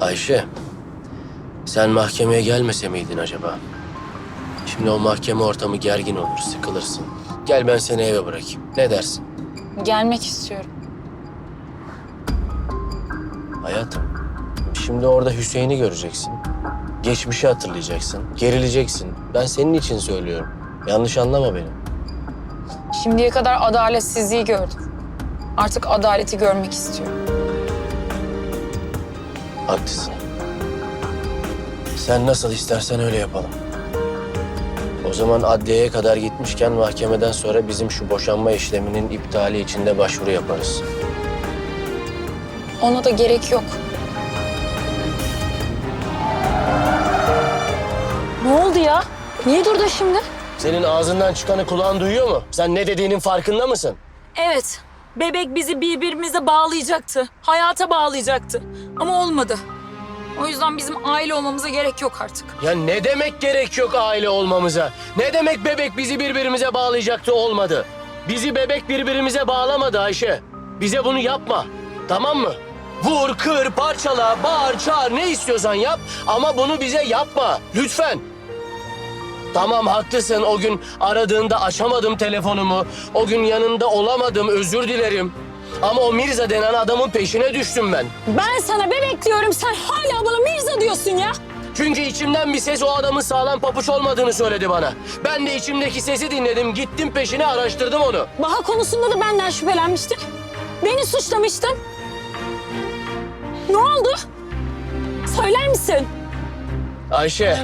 Ayşe, sen mahkemeye gelmese miydin acaba? Şimdi o mahkeme ortamı gergin olur, sıkılırsın. Gel ben seni eve bırakayım. Ne dersin? Gelmek istiyorum. Hayatım, şimdi orada Hüseyin'i göreceksin. Geçmişi hatırlayacaksın, gerileceksin. Ben senin için söylüyorum. Yanlış anlama beni. Şimdiye kadar adaletsizliği gördüm. Artık adaleti görmek istiyorum. Haklısın. Sen nasıl istersen öyle yapalım. O zaman adliyeye kadar gitmişken mahkemeden sonra bizim şu boşanma işleminin iptali için de başvuru yaparız. Ona da gerek yok. Ne oldu ya? Niye durdu şimdi? Senin ağzından çıkanı kulağın duyuyor mu? Sen ne dediğinin farkında mısın? Evet. Bebek bizi birbirimize bağlayacaktı. Hayata bağlayacaktı. Ama olmadı. O yüzden bizim aile olmamıza gerek yok artık. Ya ne demek gerek yok aile olmamıza? Ne demek bebek bizi birbirimize bağlayacaktı olmadı? Bizi bebek birbirimize bağlamadı Ayşe. Bize bunu yapma. Tamam mı? Vur, kır, parçala, bağır, çağır ne istiyorsan yap ama bunu bize yapma. Lütfen. Tamam haklısın o gün aradığında açamadım telefonumu. O gün yanında olamadım özür dilerim. Ama o Mirza denen adamın peşine düştüm ben. Ben sana bebek diyorum. Sen hala bana Mirza diyorsun ya. Çünkü içimden bir ses o adamın sağlam papuç olmadığını söyledi bana. Ben de içimdeki sesi dinledim, gittim peşine araştırdım onu. Baha konusunda da benden şüphelenmiştin. Beni suçlamıştın. Ne oldu? Söyler misin? Ayşe,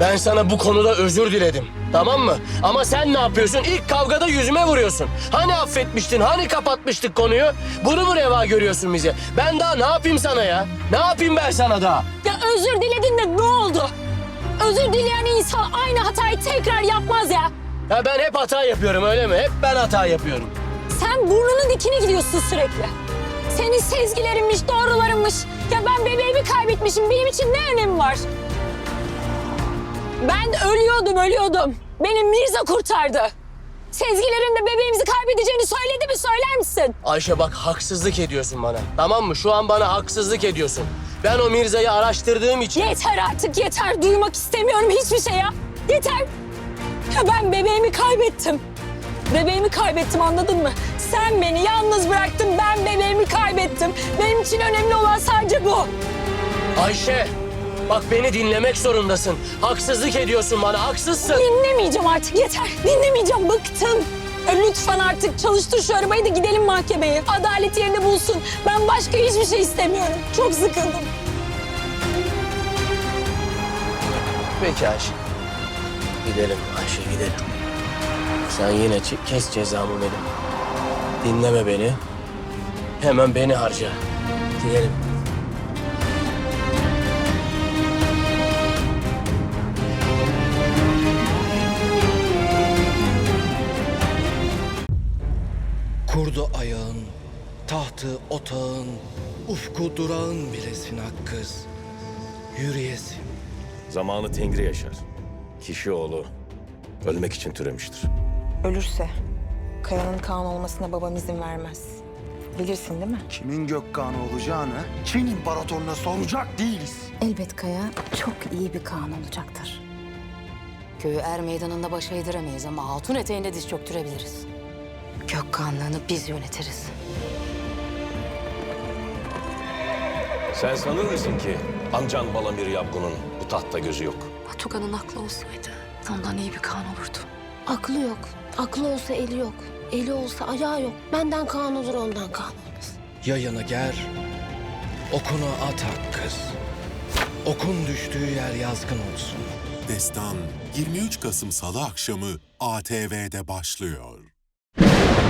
ben sana bu konuda özür diledim. Tamam mı? Ama sen ne yapıyorsun? İlk kavgada yüzüme vuruyorsun. Hani affetmiştin, hani kapatmıştık konuyu? Bunu mu reva görüyorsun bize? Ben daha ne yapayım sana ya? Ne yapayım ben sana daha? Ya özür diledin de ne oldu? Özür dileyen insan aynı hatayı tekrar yapmaz ya. Ya ben hep hata yapıyorum öyle mi? Hep ben hata yapıyorum. Sen burnunun dikine gidiyorsun sürekli. Senin sezgilerinmiş, doğrularınmış. Ya ben bebeğimi kaybetmişim. Benim için ne önemi var? Ben ölüyordum, ölüyordum. Beni Mirza kurtardı. Sezgilerin de bebeğimizi kaybedeceğini söyledi mi? Söyler misin? Ayşe bak haksızlık ediyorsun bana. Tamam mı? Şu an bana haksızlık ediyorsun. Ben o Mirza'yı araştırdığım için... Yeter artık, yeter. Duymak istemiyorum hiçbir şey ya. Yeter. Ya ben bebeğimi kaybettim. Bebeğimi kaybettim anladın mı? Sen beni yalnız bıraktın, ben bebeğimi kaybettim. Benim için önemli olan sadece bu. Ayşe, bak beni dinlemek zorundasın. Haksızlık ediyorsun bana, haksızsın. Dinlemeyeceğim artık yeter. Dinlemeyeceğim bıktım. Ya Lütfen artık çalıştır şu arabayı da gidelim mahkemeye. Adalet yerini bulsun. Ben başka hiçbir şey istemiyorum. Çok sıkıldım. Peki Ayşe. Gidelim Ayşe, gidelim. Sen yine çe- kes cezamı benim. Dinleme beni. Hemen beni harca. Gidelim. Kurdu ayağın, tahtı otağın, ufku durağın bilesin hakkız. Yürüyesin. Zamanı Tengri yaşar. Kişi oğlu ölmek için türemiştir. Ölürse Kaya'nın Kaan olmasına babam izin vermez. Bilirsin değil mi? Kimin Gökkan'ı olacağını Çin İmparatorluğuna soracak değiliz. Elbet Kaya çok iyi bir Kaan olacaktır. Köyü er meydanında başa yediremeyiz ama hatun eteğinde diz çöktürebiliriz. Gökkanlığını biz yönetiriz. Sen sanır mısın ki amcan Balamir Yabgun'un bu tahtta gözü yok? Batukan'ın aklı olsaydı ondan iyi bir Kaan olurdu. Aklı yok. Aklı olsa eli yok. Eli olsa ayağı yok. Benden Kaan olur ondan Kaan olmaz. Yayını ger, okunu at hakkız. Okun düştüğü yer yazgın olsun. Destan 23 Kasım Salı akşamı ATV'de başlıyor. you